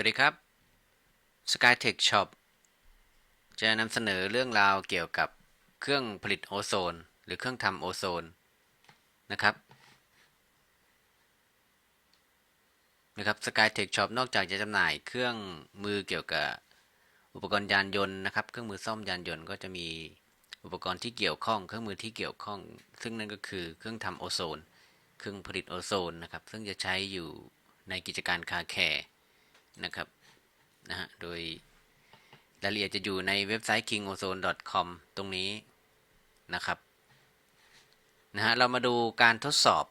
วัสดีครับ SkyTech Shop จะนำเสนอเรื่องราวเกี่ยวกับเครื่องผลิตโอโซน หรือเครื่องทำโอโซนนะครับนะครับ SkyTech Shop นอกจากจะจำหน่ายเครื่องมือเกี่ยวกับอุปกรณ์ยานยนต์นะครับ เครื่องมือซ่อมยานยนต์ก็จะมีอุปกรณ์ที่เกี่ยวข้อง เครื่องมือที่เกี่ยวข้อง ซึ่งนั่นก็คือเครื่องทำโอโซน เครื่องผลิตโอโซนนะครับ ซึ่งจะใช้อยู่ในกิจการคาแคร์ นะครับนะฮะโดยรายละเอียดจะอยู่ในเว็บไซต์ kingozone.com ตรงนี้นะครับนะฮะเรามาดูการทดสอบ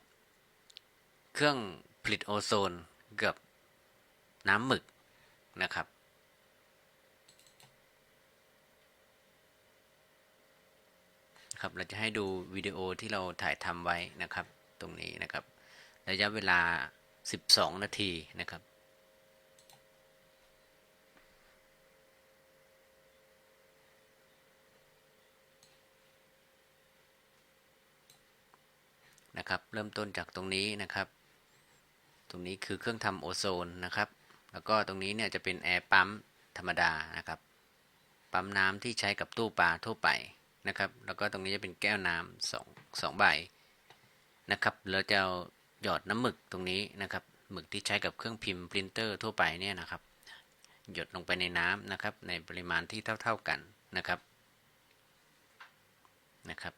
เครื่องผลิตโอโซนกับน้ำหมึกนะครับครับเราจะให้ดูวิดีโอที่เราถ่ายทำไว้นะครับ ตรงนี้นะครับ ระยะเวลา 12 นาทีนะครับ นะครับ เริ่มต้นจากตรงนี้นะครับ ตรงนี้คือเครื่องทำโอโซนนะครับ แล้วก็ตรงนี้เนี่ยจะเป็นแอร์ปั๊มธรรมดานะครับ ปั๊มน้ำที่ใช้กับตู้ปลาทั่วไปนะครับ แล้วก็ตรงนี้จะเป็นแก้วน้ำสองสองใบนะครับแล้วจะหยอดน้ำหมึกตรงนี้นะครับ หมึกที่ใช้กับเครื่องพิมพ์ปรินเตอร์ทั่วไปเนี่ยนะครับ หยดลงไปในน้ำนะครับ ในปริมาณที่เท่า ๆกันนะครับนะครับ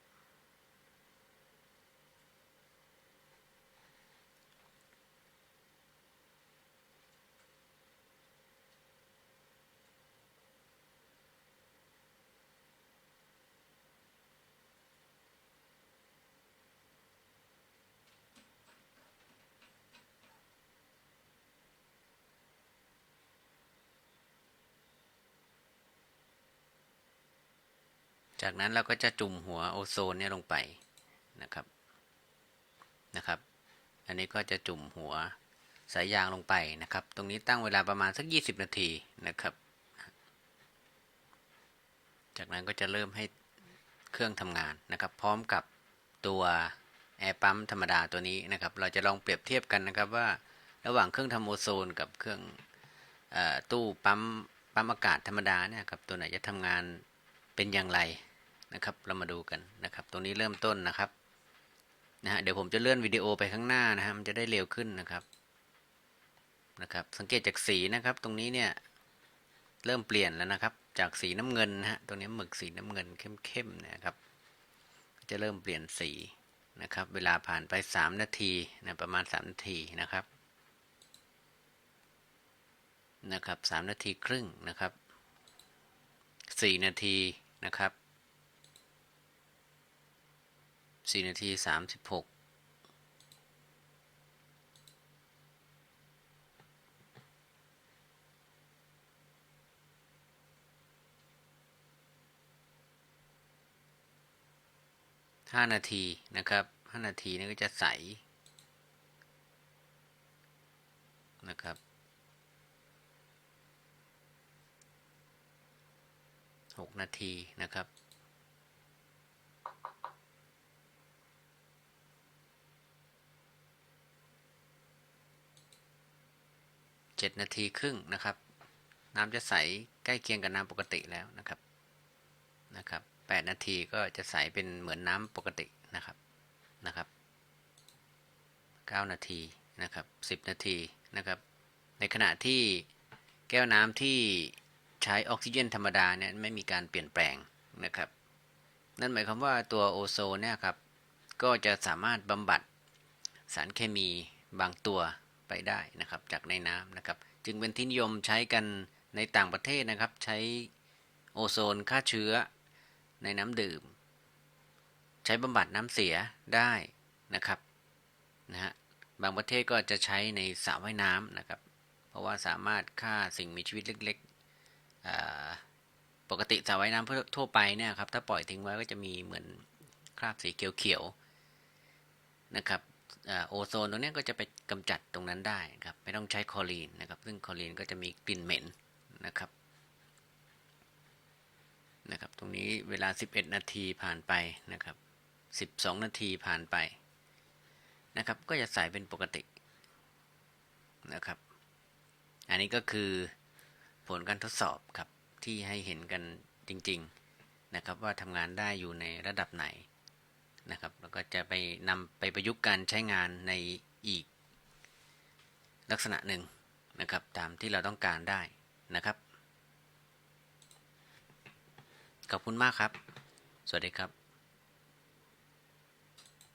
จากนั้นเราก็จะจุ่มหัวโอโซนเนี่ยลงไปนะครับนะครับ อันนี้ก็จะจุ่มหัวสายยางลงไปนะครับ ตรงนี้ตั้งเวลาประมาณสัก 20 นาทีนะครับ จากนั้นก็จะเริ่มให้เครื่องทำงานนะครับ พร้อมกับตัวแอร์ปั๊มธรรมดาตัวนี้นะครับ เราจะลองเปรียบเทียบกันนะครับว่าระหว่างเครื่องทำโอโซน กับเครื่องอตู้ปั๊มปั๊มอากาศธรรมดาเนี่ยครับตัวไหนจะทำงานเป็นอย่างไร นะครับ เรามาดูกันนะครับ ตรงนี้เริ่มต้นนะครับนะฮะเดี๋ยวผมจะเลื่อนวิดีโอไปข้างหน้านะฮะมันจะได้เร็วขึ้นนะครับนะครับ สังเกตจากสีนะครับ ตรงนี้เนี่ยเริ่มเปลี่ยนแล้วนะครับ จากสีน้ำเงินนะฮะตรงนี้หมึกสีน้ำเงินเข้มๆนะครับ จะเริ่มเปลี่ยนสีนะครับ เวลาผ่านไป 3 นาทีนะประมาณ 3 นาทีนะครับนะครับ3นาทีครึ่งนะครับ 4 นาทีนะครับ สี่นาทีสามสิบหกห้านาทีนะครับห้านาทีนี่ก็จะใสนะครับหกนาทีนะครับ 7 นาทีครึ่งนะครับ น้ำจะใสใกล้เคียงกับน้ำปกติแล้วนะครับนะครับ8นาทีก็จะใสเป็นเหมือนน้ำปกตินะครับนะครับ 9 นาทีนะครับ 10 นาทีนะครับ ในขณะที่แก้วน้ำที่ใช้ออกซิเจนธรรมดาเนี่ยไม่มีการเปลี่ยนแปลงนะครับ นั่นหมายความว่าตัวโอโซนเนี่ยครับก็จะสามารถบำบัดสารเคมีบางตัว ไปได้นะครับจากในน้ำนะครับ จึงเป็นที่นิยมใช้กันในต่างประเทศนะครับ ใช้โอโซนฆ่าเชื้อในน้ำดื่ม ใช้บำบัดน้ำเสียได้นะครับนะฮะบางประเทศก็จะใช้ในสระว่ายน้ำนะครับ เพราะว่าสามารถฆ่าสิ่งมีชีวิตเล็กๆปกติสระว่ายน้ำทั่วไปเนี่ยครับถ้าปล่อยทิ้งไว้ก็จะมีเหมือนคราบสีเขียวๆนะครับ โอโซนตรงนี้ก็จะไปกำจัดตรงนั้นได้ครับไม่ต้องใช้คลอรีนนะครับซึ่งคลอรีนก็จะมีกลิ่นเหม็นนะครับนะครับตรงนี้เวลา 11 นาทีผ่านไปนะครับ 12 นาทีผ่านไปนะครับก็จะใส่เป็นปกตินะครับ อันนี้ก็คือผลการทดสอบครับที่ให้เห็นกันจริงๆนะครับว่าทำงานได้อยู่ในระดับไหน นะครับ แล้วก็จะไปนำไปประยุกต์การใช้งานในอีกลักษณะหนึ่งนะครับ ตามที่เราต้องการได้นะครับ ขอบคุณมากครับ สวัสดีครับ